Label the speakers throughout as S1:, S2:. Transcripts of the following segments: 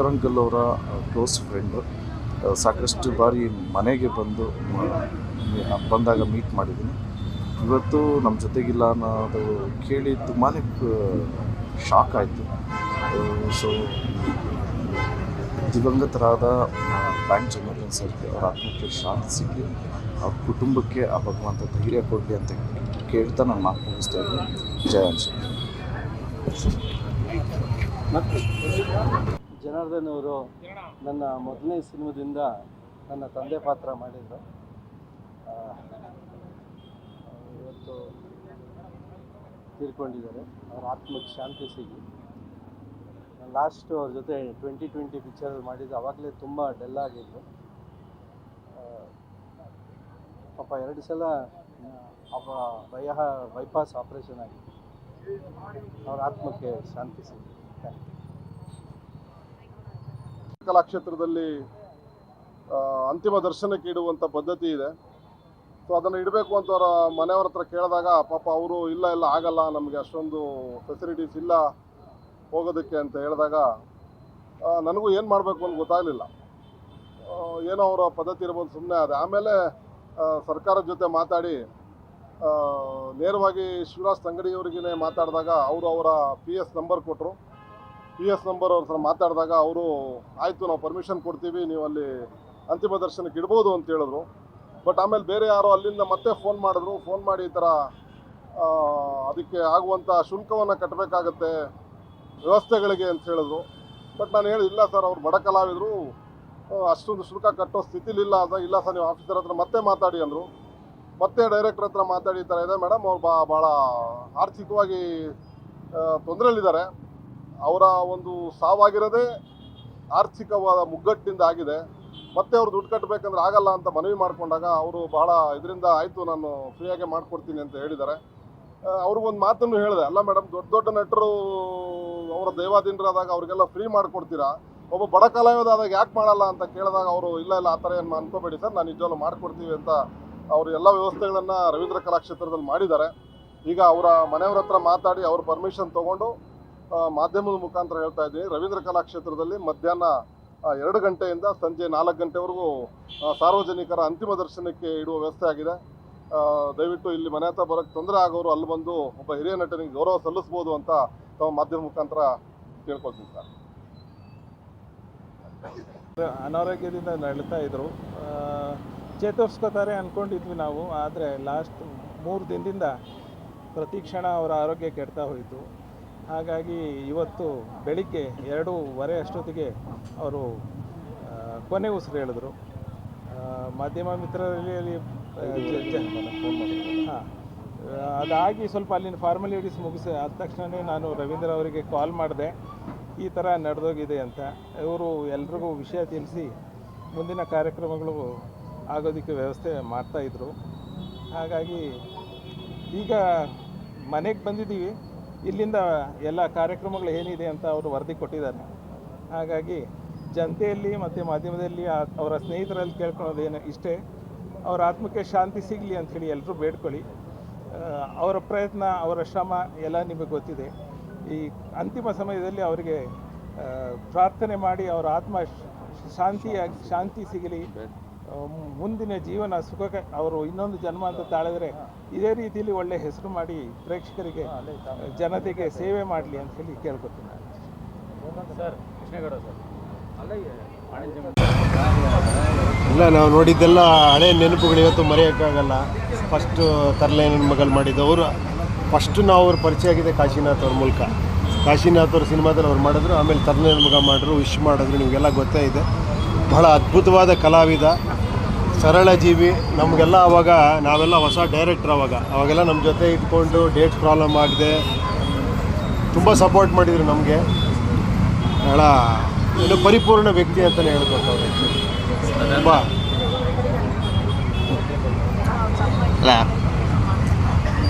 S1: ಕರಂಕಲ್ ಅವರ close friend ಸಾಕಷ್ಟು ಬಾರಿ ಮನೆಗೆ ಬಂದು ನಾನು ಬಂದಾಗ ಮೀಟ್ ಮಾಡಿದ್ದೀನಿ. ಇವತ್ತು ನಮ್ಮ ಜೊತೆಗಿಲ್ಲ ಅನ್ನೋದು ಕೇಳಿ ತುಂಬಾ ಶಾಕ್ ಆಯಿತು. ಸೊ ದಿವಂಗತರಾದ ಬ್ಯಾಂಕ್ ಜನರಲ್ ಸರ್ಗೆ ಅವರ ಆತ್ಮಕ್ಕೆ ಶಾಂತಿ ಸಿಗಲಿ ಅವ್ರ ಕುಟುಂಬಕ್ಕೆ ಆ ಭಗವಂತ ಧೈರ್ಯ ಕೊಡಲಿ ಅಂತ ಕೇಳ್ತಾ ನಾನು ಮಾತು ಮುಗಿಸ್ತಾ ಇದ್ದೀನಿ. ಜಯ ಅನ್ಸುತ್ತೆ
S2: ಜನಾರ್ದನ್ ಅವರು ನನ್ನ ಮೊದಲನೇ ಸಿನಿಮಾದಿಂದ ನನ್ನ ತಂದೆ ಪಾತ್ರ ಮಾಡಿದ್ರು. ಇವತ್ತು ತೀರ್ಕೊಂಡಿದ್ದಾರೆ. ಅವ್ರ ಆತ್ಮಕ್ಕೆ ಶಾಂತಿ ಸಿಗಲಿ ಲಾಸ್ಟ್ ಅವ್ರ ಜೊತೆ ಟ್ವೆಂಟಿ ಟ್ವೆಂಟಿ ಪಿಕ್ಚರ್ ಮಾಡಿದ್ದು ಆವಾಗಲೇ ತುಂಬ ಡೆಲ್ ಆಗಿದ್ದು. ಪಾಪ ಎರಡು ಸಲ ಅವ ಬಯ ಬೈಪಾಸ್ ಆಪ್ರೇಷನ್ ಆಗಿದೆ ಅವ್ರ ಆತ್ಮಕ್ಕೆ ಶಾಂತಿ ಸಿಗಿ. ಥ್ಯಾಂಕ್ ಯು
S3: ಕಲಾಕ್ಷೇತ್ರದಲ್ಲಿ ಅಂತಿಮ ದರ್ಶನಕ್ಕೆ ಇಡುವಂಥ ಪದ್ಧತಿ ಇದೆ. ಸೊ ಅದನ್ನು ಇಡಬೇಕು ಅಂತ ಅವರ ಮನೆಯವ್ರ ಹತ್ರ ಕೇಳಿದಾಗ, ಪಾಪ ಅವರು ಇಲ್ಲ ಇಲ್ಲ, ಆಗಲ್ಲ, ನಮಗೆ ಅಷ್ಟೊಂದು ಫೆಸಿಲಿಟೀಸ್ ಇಲ್ಲ ಹೋಗೋದಕ್ಕೆ ಅಂತ ಹೇಳಿದಾಗ ನನಗೂ ಏನು ಮಾಡಬೇಕು ಅಂತ ಗೊತ್ತಾಗಲಿಲ್ಲ. ಏನೋ ಅವರ ಪದ್ಧತಿ ಇರ್ಬೋದು ಸುಮ್ಮನೆ ಅದೇ ಆಮೇಲೆ ಸರ್ಕಾರದ ಜೊತೆ ಮಾತಾಡಿ ನೇರವಾಗಿ ಶಿವರಾಜ್ ತಂಗಡಿಯವರಿಗೇ ಮಾತಾಡಿದಾಗ, ಅವರು ಅವರ ಪಿ ಎಸ್ ನಂಬರ್ ಕೊಟ್ಟರು ಪಿ ಎಸ್ ನಂಬರ್ ಅವ್ರ ಹತ್ರ ಮಾತಾಡಿದಾಗ ಅವರು, ಆಯಿತು, ನಾವು ಪರ್ಮಿಷನ್ ಕೊಡ್ತೀವಿ, ನೀವು ಅಲ್ಲಿ ಅಂತಿಮ ದರ್ಶನಕ್ಕೆ ಇಡ್ಬೋದು ಅಂತ ಹೇಳಿದ್ರು. ಬಟ್ ಆಮೇಲೆ ಬೇರೆ ಯಾರೋ ಅಲ್ಲಿಂದ ಮತ್ತೆ ಫೋನ್ ಮಾಡಿದ್ರು. ಫೋನ್ ಮಾಡಿ ಈ ಥರ ಅದಕ್ಕೆ ಆಗುವಂಥ ಶುಲ್ಕವನ್ನು ಕಟ್ಟಬೇಕಾಗತ್ತೆ ವ್ಯವಸ್ಥೆಗಳಿಗೆ ಅಂತ ಹೇಳಿದ್ರು. ಬಟ್ ನಾನು ಹೇಳಿ ಇಲ್ಲ ಸರ್, ಅವ್ರು ಬಡ ಕಲಾವಿದರು. ಅಷ್ಟೊಂದು ಶುಲ್ಕ ಕಟ್ಟೋ ಸ್ಥಿತಿಲಿಲ್ಲ ಅಂತ, ಇಲ್ಲ ಸರ್, ನೀವು ಆಫೀಸರ್ ಹತ್ರ ಮತ್ತೆ ಮಾತಾಡಿ ಅಂದರು. ಮತ್ತೆ ಡೈರೆಕ್ಟರ್ ಹತ್ರ ಮಾತಾಡಿ ಈ ಥರ ಇದೆ. ಮೇಡಮ್, ಅವ್ರು ಬಾ, ಭಾಳ ಆರ್ಥಿಕವಾಗಿ ತೊಂದರೆಯಲ್ಲಿದ್ದಾರೆ. ಅವರ ಒಂದು ಸಾವಾಗಿರೋದೇ ಆರ್ಥಿಕವಾದ ಮುಗ್ಗಟ್ಟಿನಿಂದ ಆಗಿದೆ. ಮತ್ತೆ ಅವ್ರು ದುಡ್ಡು ಕಟ್ಟಬೇಕಂದ್ರೆ ಆಗಲ್ಲ ಅಂತ ಮನವಿ ಮಾಡಿಕೊಂಡಾಗ ಅವರು ಬಹಳ ಇದರಿಂದ ಆಯಿತು, ನಾನು ಫ್ರೀಯಾಗೆ ಮಾಡಿಕೊಡ್ತೀನಿ ಅಂತ ಹೇಳಿದ್ದಾರೆ. ಅವ್ರಿಗೊಂದು ಮಾತನ್ನು ಹೇಳಿದೆ. ಅಲ್ಲ ಮೇಡಮ್, ದೊಡ್ಡ ದೊಡ್ಡ ನಟರು ಅವರ ದೈವಾಧೀನರಾದಾಗ ಅವ್ರಿಗೆಲ್ಲ ಫ್ರೀ ಮಾಡಿಕೊಡ್ತೀರಾ? ಒಬ್ಬ ಬಡ ಕಲಾವಿದಾದಾಗ ಯಾಕೆ ಮಾಡಲ್ಲ ಅಂತ ಕೇಳಿದಾಗ ಅವರು, ಇಲ್ಲ ಇಲ್ಲ, ಆ ಥರ ಏನು ಅನ್ಕೋಬೇಡಿ ಸರ್, ನಾನು ನಿಜವಾಗ್ಲೂ ಮಾಡಿಕೊಡ್ತೀವಿ ಅಂತ ಅವರು ಎಲ್ಲ ವ್ಯವಸ್ಥೆಗಳನ್ನು ರವೀಂದ್ರ ಕಲಾಕ್ಷೇತ್ರದಲ್ಲಿ ಮಾಡಿದ್ದಾರೆ. ಈಗ ಅವರ ಮನೆಯವ್ರ ಹತ್ರ ಮಾತಾಡಿ ಅವ್ರ ಪರ್ಮಿಷನ್ ತೊಗೊಂಡು ಮಾಧ್ಯಮದ ಮುಖಾಂತರ ಹೇಳ್ತಾ ಇದ್ದೀನಿ. ರವೀಂದ್ರ ಕಲಾಕ್ಷೇತ್ರದಲ್ಲಿ ಮಧ್ಯಾಹ್ನ ಎರಡು ಗಂಟೆಯಿಂದ ಸಂಜೆ ನಾಲ್ಕು ಗಂಟೆವರೆಗೂ ಸಾರ್ವಜನಿಕರ ಅಂತಿಮ ದರ್ಶನಕ್ಕೆ ಇಡುವ ವ್ಯವಸ್ಥೆ ಆಗಿದೆ. ದಯವಿಟ್ಟು ಇಲ್ಲಿ ಮನೆ ಹತ್ರ ಬರೋಕ್ಕೆ ತೊಂದರೆ ಆಗೋರು ಅಲ್ಲಿ ಬಂದು ಒಬ್ಬ ಹಿರಿಯ ನಟನಿಗೆ ಗೌರವ ಸಲ್ಲಿಸ್ಬೋದು ಅಂತ ತಮ್ಮ ಮಾಧ್ಯಮ ಮುಖಾಂತರ ಕೇಳ್ಕೊಳ್ತೀನಿ ಸರ್.
S4: ಅನಾರೋಗ್ಯದಿಂದ ನಡೀತಾ ಇದ್ದರು ಚೇತರಿಸ್ಕೋತಾರೆ ಅಂದ್ಕೊಂಡಿದ್ವಿ ನಾವು, ಆದರೆ ಲಾಸ್ಟ್ ಮೂರು ದಿನದಿಂದ ಪ್ರತಿ ಕ್ಷಣ ಅವರ ಆರೋಗ್ಯ ಕೆಡ್ತಾ ಹೋಯಿತು. ಹಾಗಾಗಿ ಇವತ್ತು ಬೆಳಿಗ್ಗೆ ಎರಡೂವರೆ ಅಷ್ಟೊತ್ತಿಗೆ ಅವರು ಕೊನೆ ಉಸಿರು ಹೇಳಿದ್ರು. ಮಾಧ್ಯಮ ಮಿತ್ರರಲ್ಲಿ ಹಾಂ. ಅದಾಗಿ ಸ್ವಲ್ಪ ಅಲ್ಲಿನ ಫಾರ್ಮಾಲಿಟೀಸ್ ಮುಗಿಸಿ ಆದ ತಕ್ಷಣವೇ ನಾನು ರವೀಂದ್ರ ಅವರಿಗೆ ಕಾಲ್ ಮಾಡಿದೆ. ಈ ಥರ ನಡೆದೋಗಿದೆ ಅಂತ. ಇವರು ಎಲ್ರಿಗೂ ವಿಷಯ ತಿಳಿಸಿ ಮುಂದಿನ ಕಾರ್ಯಕ್ರಮಗಳು ಆಗೋದಕ್ಕೆ ವ್ಯವಸ್ಥೆ ಮಾಡ್ತಾಯಿದ್ರು ಹಾಗಾಗಿ ಈಗ ಮನೆಗೆ ಬಂದಿದ್ದೀವಿ. ಇಲ್ಲಿಂದ ಎಲ್ಲ ಕಾರ್ಯಕ್ರಮಗಳು ಏನಿದೆ ಅಂತ ಅವರು ವರದಿ ಕೊಟ್ಟಿದ್ದಾರೆ. ಹಾಗಾಗಿ ಜನತೆಯಲ್ಲಿ ಮತ್ತು ಮಾಧ್ಯಮದಲ್ಲಿ ಅವರ ಸ್ನೇಹಿತರಲ್ಲಿ ಕೇಳ್ಕೊಳೋದೇನು ಇಷ್ಟೇ. ಅವರ ಆತ್ಮಕ್ಕೆ ಶಾಂತಿ ಸಿಗಲಿ ಅಂಥೇಳಿ ಎಲ್ಲರೂ ಬೇಡ್ಕೊಳ್ಳಿ. ಅವರ ಪ್ರಯತ್ನ, ಅವರ ಶ್ರಮ ಎಲ್ಲ ನಿಮಗೆ ಗೊತ್ತಿದೆ. ಈ ಅಂತಿಮ ಸಮಯದಲ್ಲಿ ಅವರಿಗೆ ಪ್ರಾರ್ಥನೆ ಮಾಡಿ ಅವರ ಆತ್ಮ ಶಾಂತಿಯಾಗಿ, ಶಾಂತಿ ಸಿಗಲಿ. ಮುಂದಿನ ಜೀವನ ಸುಖಕ್ಕೆ ಅವರು ಇನ್ನೊಂದು ಜನ್ಮ ಅಂತ ತಾಳಿದ್ರೆ ಇದೇ ರೀತಿಯಲ್ಲಿ ಒಳ್ಳೆ ಹೆಸರು ಮಾಡಿ ಪ್ರೇಕ್ಷಕರಿಗೆ ಜನತೆಗೆ ಸೇವೆ ಮಾಡಲಿ ಅಂತ ಹೇಳಿ ಕೇಳ್ಕೊತೀನಿ
S5: ಇಲ್ಲ ನಾವು ನೋಡಿದ್ದೆಲ್ಲ ಹಳೆ ನೆನಪುಗಳು ಇವತ್ತು ಮರೆಯೋಕ್ಕಾಗಲ್ಲ. ಫಸ್ಟು ತರಲೆ ನನ್ನ ಮಗಳು ಮಾಡಿದ್ದು ಅವರು ಫಸ್ಟು ನಾವು ಅವ್ರ ಪರಿಚಯ ಆಗಿದೆ ಕಾಶಿನಾಥ್ ಅವ್ರ ಮೂಲಕ. ಕಾಶಿನಾಥ್ ಅವ್ರ ಸಿನಿಮಾದಲ್ಲಿ ಅವ್ರು ಮಾಡಿದ್ರು ಆಮೇಲೆ ತರಲೆ ನನ್ನ ಮಗ ಮಾಡಿದ್ರು ವಿಶ್ ಮಾಡಿದ್ರು ನಿಮಗೆಲ್ಲ ಗೊತ್ತೇ ಇದೆ. ಬಹಳ ಅದ್ಭುತವಾದ ಕಲಾವಿದ. ಸರಳ ಜೀವಿ, ನಮಗೆಲ್ಲ ಅವಾಗ ನಾವೆಲ್ಲ ಹೊಸ ಡೈರೆಕ್ಟ್ರ್ ಅವಾಗ. ಅವಾಗೆಲ್ಲ ನಮ್ಮ ಜೊತೆ ಇದ್ಕೊಂಡು ಡೇಟ್ ಪ್ರಾಬ್ಲಮ್ ಆಗದೆ, ತುಂಬ ಸಪೋರ್ಟ್ ಮಾಡಿದರು ನಮಗೆ. ಬಹಳ ಏನು ಪರಿಪೂರ್ಣ ವ್ಯಕ್ತಿ ಅಂತಲೇ ಹೇಳ್ಕೊಟ್ಟವ್ರೆ ತುಂಬ.
S6: ಅಲ್ಲ,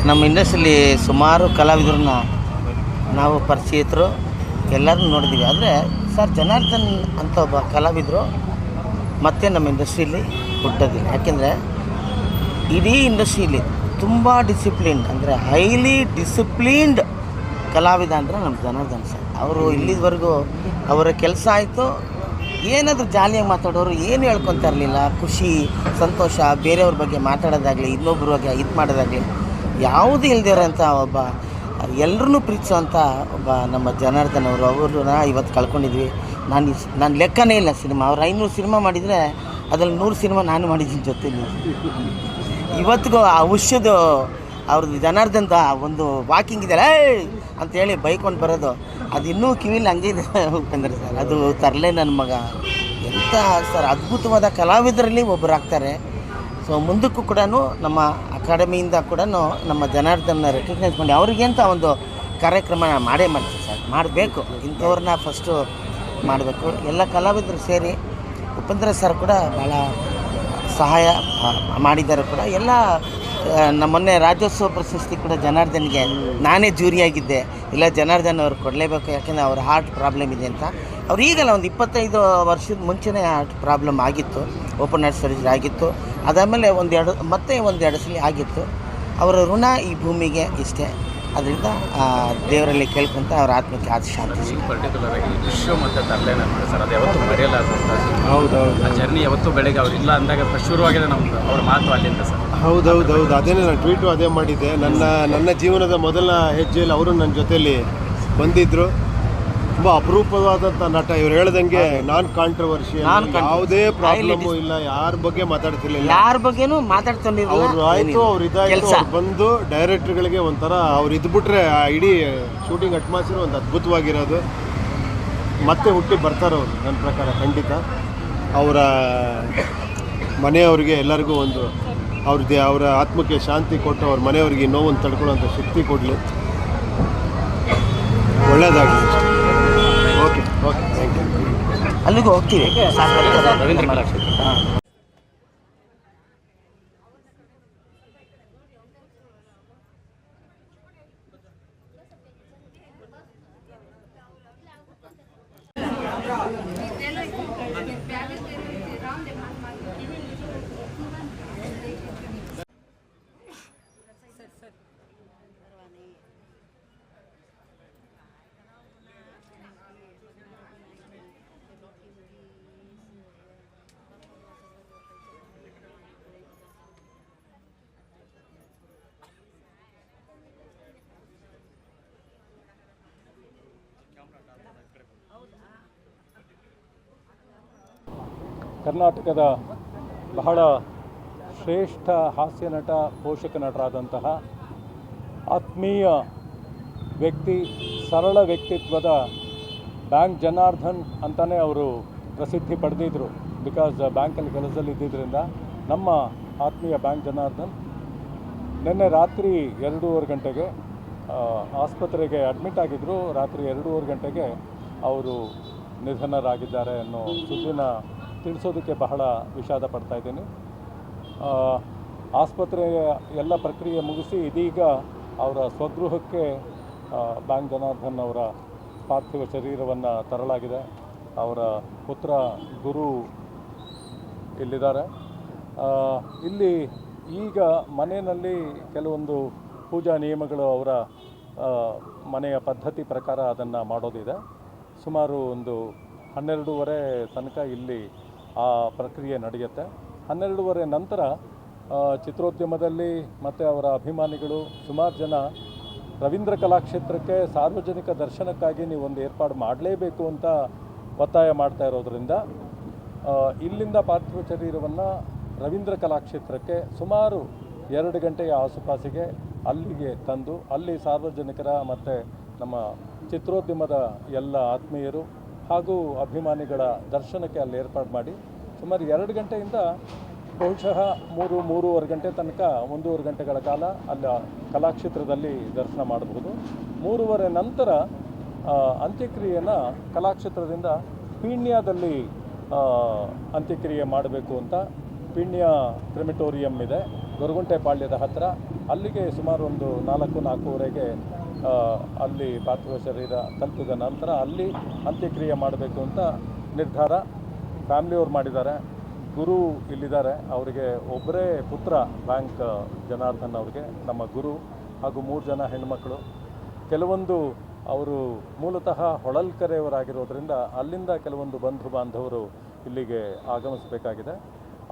S6: ನಮ್ಮ ಇಂಡಸ್ಟ್ರಿಲಿ ಸುಮಾರು ಕಲಾವಿದರನ್ನ ನಾವು ಪರಿಚಯಿತರು ಎಲ್ಲರೂ ನೋಡಿದ್ದೀವಿ ಆದರೆ ಸರ್ ಜನಾರ್ದನ್ ಅಂತ ಒಬ್ಬ ಕಲಾವಿದರು ಮತ್ತೆ ನಮ್ಮ ಇಂಡಸ್ಟ್ರೀಲಿ ಹುಟ್ಟೋದಿಲ್ಲ ಯಾಕೆಂದರೆ ಇಡೀ ಇಂಡಸ್ಟ್ರೀಲಿ ತುಂಬ ಡಿಸಿಪ್ಲಿನ್ಡ್ ಅಂದರೆ ಹೈಲಿ ಡಿಸಿಪ್ಲೀನ್ಡ್ ಕಲಾವಿದ ಅಂದರೆ ನಮ್ಮ ಜನಾರ್ದನ್ ಸರ್. ಅವರು ಇಲ್ಲಿವರೆಗೂ ಅವರ ಕೆಲಸ ಆಯಿತು. ಏನಾದರೂ ಜಾಲಿಯಾಗಿ ಮಾತಾಡೋರು ಏನು ಹೇಳ್ಕೊತಾ ಇರಲಿಲ್ಲ. ಖುಷಿ ಸಂತೋಷ ಬೇರೆಯವ್ರ ಬಗ್ಗೆ ಮಾತಾಡೋದಾಗಲಿ ಇನ್ನೊಬ್ಬರ ಬಗ್ಗೆ ಇದು ಮಾಡೋದಾಗಲಿ ಯಾವುದೂ ಇಲ್ದಿರೋಂಥ ಒಬ್ಬ ಎಲ್ಲರನ್ನೂ ಪ್ರೀತಿಸುವಂಥ ಒಬ್ಬ ನಮ್ಮ ಜನಾರ್ದನ್ ಅವರು. ಅವ್ರನ್ನ ಇವತ್ತು ಕಳ್ಕೊಂಡಿದ್ವಿ. ನಾನು ನಾನು ಲೆಕ್ಕನೇ ಇಲ್ಲ ಸಿನಿಮಾ. ಅವ್ರು ಐನೂರು ಸಿನಿಮಾ ಮಾಡಿದರೆ ಅದರಲ್ಲಿ ನೂರು ಸಿನಿಮಾ ನಾನು ಮಾಡಿದ್ದೀನಿ ಜೊತೆಲಿ. ಇವತ್ತಿಗೂ ಆ ಉಷ್ಯದು ಅವ್ರದ್ದು ಜನಾರ್ದಂತ ಒಂದು ವಾಕಿಂಗ್ ಇದೆಯಲ್ಲ ಅಂತೇಳಿ ಬೈಕೊಂಡು ಬರೋದು. ಅದು ಇನ್ನೂ ಕಿವಿಲಿ ಹಂಗೆ ಇದೆ ಉಪೇಂದ್ರ ಸರ್. ಅದು ತರಲೆ ನನ್ನ ಮಗ. ಎಂಥ ಸರ್ ಅದ್ಭುತವಾದ ಕಲಾವಿದರಲ್ಲಿ ಒಬ್ಬರು ಆಗ್ತಾರೆ. ಸೊ ಮುಂದಕ್ಕೂ ಕೂಡ ನಮ್ಮ ಅಕಾಡೆಮಿಯಿಂದ ಕೂಡ ನಮ್ಮ ಜನಾರ್ದನ್ನ ರೆಕಗ್ನೈಸ್ ಮಾಡಿ ಅವ್ರಿಗೆ ಅಂತ ಒಂದು ಕಾರ್ಯಕ್ರಮ ಮಾಡೇ ಮಾಡ್ತೀನಿ ಸರ್. ಮಾಡಬೇಕು. ಇಂಥವ್ರನ್ನ ಫಸ್ಟು ಮಾಡಬೇಕು. ಎಲ್ಲ ಕಲಾವಿದರು ಸೇರಿ ಉಪೇಂದ್ರ ಸರ್ ಕೂಡ ಭಾಳ ಸಹಾಯ ಮಾಡಿದ್ದಾರೆ ಕೂಡ. ಎಲ್ಲ ನಮ್ಮ ಮೊನ್ನೆ ರಾಜ್ಯೋತ್ಸವ ಪ್ರಶಸ್ತಿ ಕೂಡ ಜನಾರ್ದನ್ಗೆ ನಾನೇ ಜೂರಿಯಾಗಿದ್ದೆ ಇಲ್ಲ, ಜನಾರ್ದನ್ ಅವ್ರು ಕೊಡಲೇಬೇಕು, ಯಾಕೆಂದರೆ ಅವ್ರ ಹಾರ್ಟ್ ಪ್ರಾಬ್ಲಮ್ ಇದೆ ಅಂತ. ಅವ್ರು ಈಗಲ್ಲ ಒಂದು ಇಪ್ಪತ್ತೈದು ವರ್ಷದ ಮುಂಚೆನೇ ಹಾರ್ಟ್ ಪ್ರಾಬ್ಲಮ್ ಆಗಿತ್ತು. ಓಪನ್ ಹಾರ್ಟ್ ಸರ್ಜರಿ ಆಗಿತ್ತು. ಅದಾದಮೇಲೆ ಒಂದೆರಡು, ಮತ್ತೆ ಒಂದೆರಡು ಸಲ ಆಗಿತ್ತು. ಅವರ ಋಣ ಈ ಭೂಮಿಗೆ ಇಷ್ಟೇ. ಅದರಿಂದ ದೇವರಲ್ಲಿ ಕೇಳ್ಕೊಂತ ಅವ್ರ ಆತ್ಮಕ್ಕೆ ಆದ ಶಾಂತಿ.
S7: ಪರ್ಟಿಕ್ಯುಲರ್ ಆಗಿ ವಿಶ್ವ ಮತ್ತು ತರಲೆ ನನ್ನ ಸರ್. ಅದು ಯಾವತ್ತೂ ಮರೆಯಲಾದಂಥ
S5: ಹೌದು ಹೌದು
S7: ಆ ಜರ್ನಿ ಯಾವತ್ತೂ ಬೆಳಗ್ಗೆ ಅವ್ರು ಇಲ್ಲ ಅಂದಾಗ ಫಸ್ಟ್ ಶುರುವಾಗಿದೆ ನಮ್ದು ಅವ್ರ ಮಾತು ಅಲ್ಲಿಂದ ಸರ್.
S5: ಹೌದೌದೌದು. ಅದೇ ನಾನು ಟ್ವೀಟು ಅದೇ ಮಾಡಿದ್ದೆ. ನನ್ನ ನನ್ನ ಜೀವನದ ಮೊದಲ ಹೆಜ್ಜೆಯಲ್ಲಿ ಅವರು ನನ್ನ ಜೊತೆಯಲ್ಲಿ ಬಂದಿದ್ದರು ತುಂಬ ಅಪರೂಪವಾದಂಥ ನಟ. ಇವ್ರು ಹೇಳ್ದಂಗೆ ನಾನ್
S6: ಕಾಂಟ್ರವರ್ಷಿ.
S5: ಯಾವುದೇ ಪ್ರಾಬ್ಲಮ್ ಇಲ್ಲ ಯಾರ ಬಗ್ಗೆ ಮಾತಾಡ್ತಿರ್ಲಿಲ್ಲ.
S6: ಯಾರ ಬಗ್ಗೆನೂ ಅವರು
S5: ಅವ್ರು ಆಯ್ತು ಅವ್ರು ಇದಾಯ್ತು
S6: ಕೆಲಸ.
S5: ಅವ್ರು ಬಂದು ಡೈರೆಕ್ಟರ್ಗಳಿಗೆ ಒಂಥರ ಅವ್ರು ಇದ್ಬಿಟ್ರೆ ಆ ಇಡೀ ಶೂಟಿಂಗ್ ಅಟ್ಮಾಸ್ಫಿಯರ್ ಒಂದು ಅದ್ಭುತವಾಗಿರೋದು. ಮತ್ತೆ ಹುಟ್ಟಿ ಬರ್ತಾರೆ ಅವರು ನನ್ನ ಪ್ರಕಾರ ಖಂಡಿತ. ಅವರ ಮನೆಯವ್ರಿಗೆ ಎಲ್ಲರಿಗೂ ಒಂದು ಅವ್ರದ್ದೇ ಅವರ ಆತ್ಮಕ್ಕೆ ಶಾಂತಿ ಕೊಟ್ಟು ಅವ್ರ ಮನೆಯವ್ರಿಗೆ ನೋವನ್ನು ತಡ್ಕೊಳ್ಳೋಂಥ ಶಕ್ತಿ ಕೊಡಲಿ. ಒಳ್ಳೆಯದಾಗಲಿ
S6: ಅಲ್ಲಿಗೂ ಹೋಗ್ತೀವಿ.
S8: ಕರ್ನಾಟಕದ ಬಹಳ ಶ್ರೇಷ್ಠ ಹಾಸ್ಯ ನಟ, ಪೋಷಕ ನಟರಾದಂತಹ ಆತ್ಮೀಯ ವ್ಯಕ್ತಿ, ಸರಳ ವ್ಯಕ್ತಿತ್ವದ ಬ್ಯಾಂಕ್ ಜನಾರ್ಧನ್ ಅಂತಲೇ ಅವರು ಪ್ರಸಿದ್ಧಿ ಪಡೆದಿದ್ದರು ಬಿಕಾಸ್ ಬ್ಯಾಂಕಲ್ಲಿ ಕೆಲಸದಲ್ಲಿ ಇದ್ದಿದ್ದರಿಂದ ನಮ್ಮ ಆತ್ಮೀಯ ಬ್ಯಾಂಕ್ ಜನಾರ್ಧನ್ ನಿನ್ನೆ ರಾತ್ರಿ ಎರಡೂವರೆ ಗಂಟೆಗೆ ಆಸ್ಪತ್ರೆಗೆ ಅಡ್ಮಿಟ್ ಆಗಿದ್ದರು ರಾತ್ರಿ ಎರಡೂವರೆ ಗಂಟೆಗೆ ಅವರು ನಿಧನರಾಗಿದ್ದಾರೆ ಅನ್ನೋ ಸುದ್ದಿನ ತಿಳಿಸೋದಕ್ಕೆ ಬಹಳ ವಿಷಾದ ಪಡ್ತಾ ಇದ್ದೀನಿ. ಆಸ್ಪತ್ರೆಯ ಎಲ್ಲ ಪ್ರಕ್ರಿಯೆ ಮುಗಿಸಿ ಇದೀಗ ಅವರ ಸ್ವಗೃಹಕ್ಕೆ ಬ್ಯಾಂಕ್ ಜನಾರ್ದನ್ ಅವರ ಪಾರ್ಥಿವ ಶರೀರವನ್ನು ತರಲಾಗಿದೆ. ಅವರ ಪುತ್ರ ಗುರು ಇಲ್ಲಿದ್ದಾರೆ. ಇಲ್ಲಿ ಈಗ ಮನೆಯಲ್ಲಿ ಕೆಲವೊಂದು ಪೂಜಾ ನಿಯಮಗಳು ಅವರ ಮನೆಯ ಪದ್ಧತಿ ಪ್ರಕಾರ ಅದನ್ನು ಮಾಡೋದಿದೆ. ಸುಮಾರು ಒಂದು ಹನ್ನೆರಡೂವರೆ ತನಕ ಇಲ್ಲಿ ಆ ಪ್ರಕ್ರಿಯೆ ನಡೆಯುತ್ತೆ. ಹನ್ನೆರಡೂವರೆ ನಂತರ ಚಿತ್ರೋದ್ಯಮದಲ್ಲಿ ಮತ್ತು ಅವರ ಅಭಿಮಾನಿಗಳು ಸುಮಾರು ಜನ ರವೀಂದ್ರ ಕಲಾಕ್ಷೇತ್ರಕ್ಕೆ ಸಾರ್ವಜನಿಕ ದರ್ಶನಕ್ಕಾಗಿ ನೀವು ಒಂದು ಏರ್ಪಾಡು ಮಾಡಲೇಬೇಕು ಅಂತ ಒತ್ತಾಯ ಮಾಡ್ತಾ ಇರೋದರಿಂದ ಇಲ್ಲಿಂದ ಪಾರ್ಥಿವ ಶರೀರವನ್ನು ರವೀಂದ್ರ ಕಲಾಕ್ಷೇತ್ರಕ್ಕೆ ಸುಮಾರು ಎರಡು ಗಂಟೆಯ ಆಸುಪಾಸಿಗೆ ಅಲ್ಲಿಗೆ ತಂದು, ಅಲ್ಲಿ ಸಾರ್ವಜನಿಕರ ಮತ್ತು ನಮ್ಮ ಚಿತ್ರೋದ್ಯಮದ ಎಲ್ಲ ಆತ್ಮೀಯರು ಹಾಗೂ ಅಭಿಮಾನಿಗಳ ದರ್ಶನಕ್ಕೆ ಅಲ್ಲಿ ಏರ್ಪಾಡು ಮಾಡಿ ಸುಮಾರು ಎರಡು ಗಂಟೆಯಿಂದ ಬಹುಶಃ ಮೂರು, ಮೂರುವರೆ ಗಂಟೆ ತನಕ, ಒಂದೂವರೆ ಗಂಟೆಗಳ ಕಾಲ ಅಲ್ಲಿ, ಕಲಾಕ್ಷೇತ್ರದಲ್ಲಿ ದರ್ಶನ ಮಾಡಬಹುದು. ಮೂರುವರೆ ನಂತರ ಅಂತ್ಯಕ್ರಿಯೆಯನ್ನು ಕಲಾಕ್ಷೇತ್ರದಿಂದ ಪೀಣ್ಯದಲ್ಲಿ ಅಂತ್ಯಕ್ರಿಯೆ ಮಾಡಬೇಕು ಅಂತ ಪೀಣ್ಯ ಕ್ರಿಮಿಟೋರಿಯಂ ಇದೆ, ಗೊರಗುಂಟೆ ಪಾಳ್ಯದ ಹತ್ತಿರ ಅಲ್ಲಿಗೆ ಸುಮಾರು ಒಂದು ನಾಲ್ಕು, ನಾಲ್ಕೂವರೆಗೆ ಅಲ್ಲಿ ಪಾರ್ಥಿವ ಶರೀರ ತಲುಪಿದ ನಂತರ ಅಲ್ಲಿ ಅಂತ್ಯಕ್ರಿಯೆ ಮಾಡಬೇಕು ಅಂತ ನಿರ್ಧಾರ ಫ್ಯಾಮ್ಲಿಯವ್ರು ಮಾಡಿದ್ದಾರೆ. ಗುರು ಇಲ್ಲಿದ್ದಾರೆ. ಅವರಿಗೆ ಒಬ್ಬರೇ ಪುತ್ರ ಬ್ಯಾಂಕ್ ಜನಾರ್ದನ್ ಅವರಿಗೆ, ನಮ್ಮ ಗುರು ಹಾಗೂ ಮೂರು ಜನ ಹೆಣ್ಮಕ್ಳು. ಕೆಲವೊಂದು ಅವರು ಮೂಲತಃ ಹೊಳಲ್ಕೆರೆಯವರಾಗಿರೋದ್ರಿಂದ ಅಲ್ಲಿಂದ ಕೆಲವೊಂದು ಬಂಧು ಬಾಂಧವರು ಇಲ್ಲಿಗೆ ಆಗಮಿಸಬೇಕಾಗಿದೆ.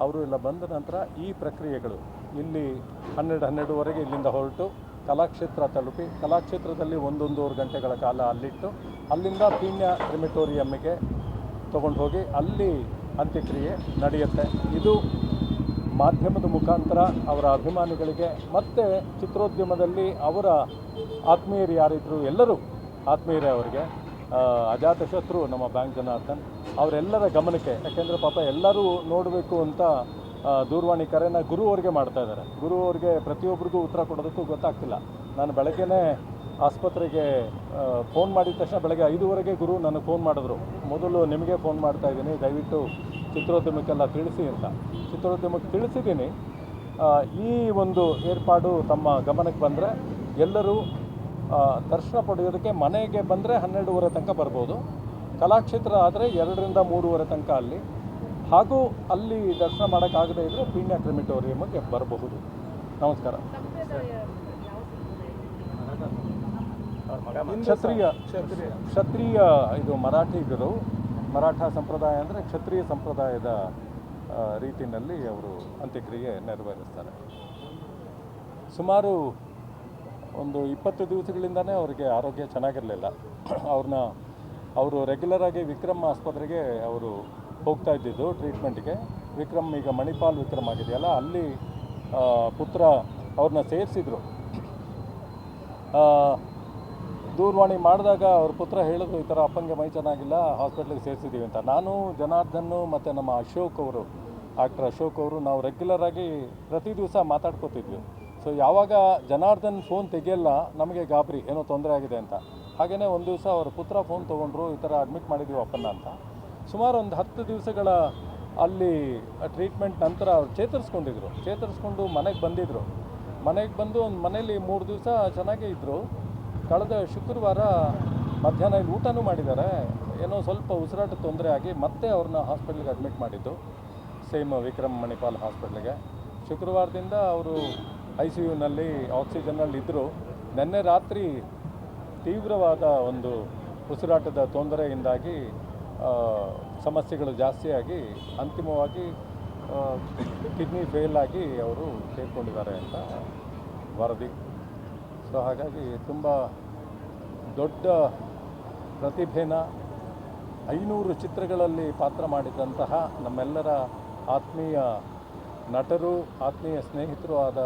S8: ಅವರು ಎಲ್ಲ ಬಂದ ನಂತರ ಈ ಪ್ರಕ್ರಿಯೆಗಳು ಇಲ್ಲಿ ಹನ್ನೆರಡು ಹನ್ನೆರಡುವರೆಗೆ ಇಲ್ಲಿಂದ ಹೊರಟು ಕಲಾಕ್ಷೇತ್ರ ತಲುಪಿ, ಕಲಾಕ್ಷೇತ್ರದಲ್ಲಿ ಒಂದೊಂದೂವರೆ ಗಂಟೆಗಳ ಕಾಲ ಅಲ್ಲಿಟ್ಟು, ಅಲ್ಲಿಂದ ಪೀಣ್ಯ ಕ್ರಿಮಿಟೋರಿಯಮ್ಮಿಗೆ ತೊಗೊಂಡು ಹೋಗಿ ಅಲ್ಲಿ ಅಂತ್ಯಕ್ರಿಯೆ ನಡೆಯುತ್ತೆ. ಇದು ಮಾಧ್ಯಮದ ಮುಖಾಂತರ ಅವರ ಅಭಿಮಾನಿಗಳಿಗೆ ಮತ್ತು ಚಿತ್ರೋದ್ಯಮದಲ್ಲಿ ಅವರ ಆತ್ಮೀಯರು ಯಾರಿದ್ರು ಎಲ್ಲರೂ, ಆತ್ಮೀಯರೇ ಅವರಿಗೆ ಅಜಾತಶತ್ರು ನಮ್ಮ ಬ್ಯಾಂಕ್ ಜನಾರ್ದನ್ ಅವರೆಲ್ಲರ ಗಮನಕ್ಕೆ, ಯಾಕೆಂದರೆ ಪಾಪ ಎಲ್ಲರೂ ನೋಡಬೇಕು ಅಂತ ದೂರವಾಣಿ ಕರೆನ ಗುರು ಅವ್ರಿಗೆ ಮಾಡ್ತಾ ಇದ್ದಾರೆ. ಗುರು ಅವ್ರಿಗೆ ಪ್ರತಿಯೊಬ್ಬರಿಗೂ ಉತ್ತರ ಕೊಡೋದಕ್ಕೂ ಗೊತ್ತಾಗ್ತಿಲ್ಲ. ನಾನು ಬೆಳಗ್ಗೆನೇ ಆಸ್ಪತ್ರೆಗೆ ಫೋನ್ ಮಾಡಿದ ತಕ್ಷಣ ಬೆಳಗ್ಗೆ ಐದುವರೆಗೆ ಗುರು ನನಗೆ ಫೋನ್ ಮಾಡಿದ್ರು. ಮೊದಲು ನಿಮಗೆ ಫೋನ್ ಮಾಡ್ತಾ ಇದ್ದೀನಿ, ದಯವಿಟ್ಟು ಚಿತ್ರೋದ್ಯಮಕ್ಕೆಲ್ಲ ತಿಳಿಸಿ ಅಂತ. ಚಿತ್ರೋದ್ಯಮಕ್ಕೆ ತಿಳಿಸಿದ್ದೀನಿ. ಈ ಒಂದು ಏರ್ಪಾಡು ತಮ್ಮ ಗಮನಕ್ಕೆ ಬಂದರೆ ಎಲ್ಲರೂ ದರ್ಶನ ಪಡೆಯೋದಕ್ಕೆ ಮನೆಗೆ ಬಂದರೆ ಹನ್ನೆರಡೂವರೆ ತನಕ ಬರ್ಬೋದು. ಕಲಾಕ್ಷೇತ್ರ ಆದರೆ ಎರಡರಿಂದ ಮೂರುವರೆ ತನಕ ಅಲ್ಲಿ. ಹಾಗೂ ಅಲ್ಲಿ ದರ್ಶನ ಮಾಡೋಕ್ಕಾಗದೇ ಇದ್ದರೆ ಪೀಣ್ಯ ಕ್ರಿಮಿಟೋರಿಯಮ್ಗೆ ಬರಬಹುದು. ನಮಸ್ಕಾರ. ಕ್ಷತ್ರಿಯ ಕ್ಷತ್ರಿಯ. ಇದು ಮರಾಠಿಗರು ಮರಾಠ ಸಂಪ್ರದಾಯ ಅಂದರೆ ಕ್ಷತ್ರಿಯ ಸಂಪ್ರದಾಯದ ರೀತಿಯಲ್ಲಿ ಅವರು ಅಂತ್ಯಕ್ರಿಯೆ ನೆರವೇರಿಸ್ತಾರೆ. ಸುಮಾರು ಒಂದು ಇಪ್ಪತ್ತು ದಿವಸಗಳಿಂದನೇ ಅವರಿಗೆ ಆರೋಗ್ಯ ಚೆನ್ನಾಗಿರಲಿಲ್ಲ. ಅವ್ರನ್ನ ಅವರು ರೆಗ್ಯುಲರಾಗಿ ವಿಕ್ರಮ್ ಆಸ್ಪತ್ರೆಗೆ ಅವರು ಹೋಗ್ತಾ ಇದ್ದಿದ್ದು ಟ್ರೀಟ್ಮೆಂಟ್ಗೆ ವಿಕ್ರಮ್ ಈಗ ಮಣಿಪಾಲ್ ವಿಕ್ರಮ್ ಆಗಿದೆಯಲ್ಲ, ಅಲ್ಲಿ ಪುತ್ರ ಅವ್ರನ್ನ ಸೇರಿಸಿದ್ರು. ದೂರವಾಣಿ ಮಾಡಿದಾಗ ಅವ್ರ ಪುತ್ರ ಹೇಳಿದ್ರು, ಈ ಥರ ಅಪ್ಪಂಗೆ ಮೈ ಚೆನ್ನಾಗಿಲ್ಲ, ಹಾಸ್ಪಿಟ್ಲಿಗೆ ಸೇರಿಸಿದ್ದೀವಿ ಅಂತ. ನಾನು ಜನಾರ್ದನ್ನು ಮತ್ತು ನಮ್ಮ ಅಶೋಕ್ ಅವರು ಡಾಕ್ಟರ್ ಅಶೋಕ್ ಅವರು, ನಾವು ರೆಗ್ಯುಲರಾಗಿ ಪ್ರತಿ ದಿವಸ ಮಾತಾಡ್ಕೋತಿದ್ವಿ. ಸೊ ಯಾವಾಗ ಜನಾರ್ದನ್ ಫೋನ್ ತೆಗೆಯಲ್ಲ, ನಮಗೆ ಗಾಬರಿ, ಏನೋ ತೊಂದರೆ ಆಗಿದೆ ಅಂತ. ಹಾಗೆಯೇ ಒಂದು ದಿವಸ ಅವ್ರ ಪುತ್ರ ಫೋನ್ ತೊಗೊಂಡ್ರು, ಈ ಥರ ಅಡ್ಮಿಟ್ ಮಾಡಿದ್ದೀವಿ ಅಪ್ಪನ ಅಂತ. ಸುಮಾರು ಒಂದು ಹತ್ತು ದಿವಸಗಳ ಅಲ್ಲಿ ಟ್ರೀಟ್ಮೆಂಟ್ ನಂತರ ಅವ್ರು ಚೇತರಿಸ್ಕೊಂಡಿದ್ರು. ಚೇತರಿಸ್ಕೊಂಡು ಮನೆಗೆ ಬಂದಿದ್ದರು ಮನೆಗೆ ಬಂದು ಒಂದು ಮನೇಲಿ ಮೂರು ದಿವಸ ಚೆನ್ನಾಗೇ ಇದ್ದರು ಕಳೆದ ಶುಕ್ರವಾರ ಮಧ್ಯಾಹ್ನ ಇಲ್ಲಿ ಊಟನೂ ಮಾಡಿದ್ದಾರೆ. ಏನೋ ಸ್ವಲ್ಪ ಉಸಿರಾಟ ತೊಂದರೆ ಆಗಿ ಮತ್ತೆ ಅವ್ರನ್ನ ಹಾಸ್ಪಿಟ್ಲಿಗೆ ಅಡ್ಮಿಟ್ ಮಾಡಿದ್ದು. ಸೇಮ್ ವಿಕ್ರಮ್ ಮಣಿಪಾಲ್ ಹಾಸ್ಪಿಟ್ಲಿಗೆ. ಶುಕ್ರವಾರದಿಂದ ಅವರು ಐ ಸಿ ಯುನಲ್ಲಿ ಆಕ್ಸಿಜನ್ನಲ್ಲಿ ಇದ್ದರು ನಿನ್ನೆ ರಾತ್ರಿ ತೀವ್ರವಾದ ಒಂದು ಉಸಿರಾಟದ ತೊಂದರೆಯಿಂದಾಗಿ ಸಮಸ್ಯೆಗಳು ಜಾಸ್ತಿಯಾಗಿ ಅಂತಿಮವಾಗಿ ಕಿಡ್ನಿ ಫೇಲ್ ಆಗಿ ಅವರು ಸೇರಿಕೊಂಡಿದ್ದಾರೆ ಅಂತ ವರದಿ. ಸೊ ಹಾಗಾಗಿ ತುಂಬ ದೊಡ್ಡ ಪ್ರತಿಭೆನ ಐನೂರು ಚಿತ್ರಗಳಲ್ಲಿ ಪಾತ್ರ ಮಾಡಿದಂತಹ ನಮ್ಮೆಲ್ಲರ ಆತ್ಮೀಯ ನಟರು, ಆತ್ಮೀಯ ಸ್ನೇಹಿತರು ಆದ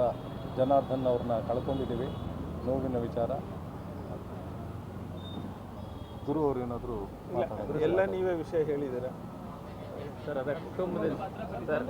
S8: ಜನಾರ್ದನ್ ಅವ್ರನ್ನ ಕಳ್ಕೊಂಡಿದ್ದೀವಿ. ನೋವಿನ ವಿಚಾರ. ಗುರು ಅವರು ಏನಾದರೂ
S4: ಎಲ್ಲ ನೀವೇ ವಿಷಯ ಹೇಳಿದ್ದೀರಾ?
S7: ಸರ್ ಅದೇ ಕುಟುಂಬದಲ್ಲಿ ಸರ್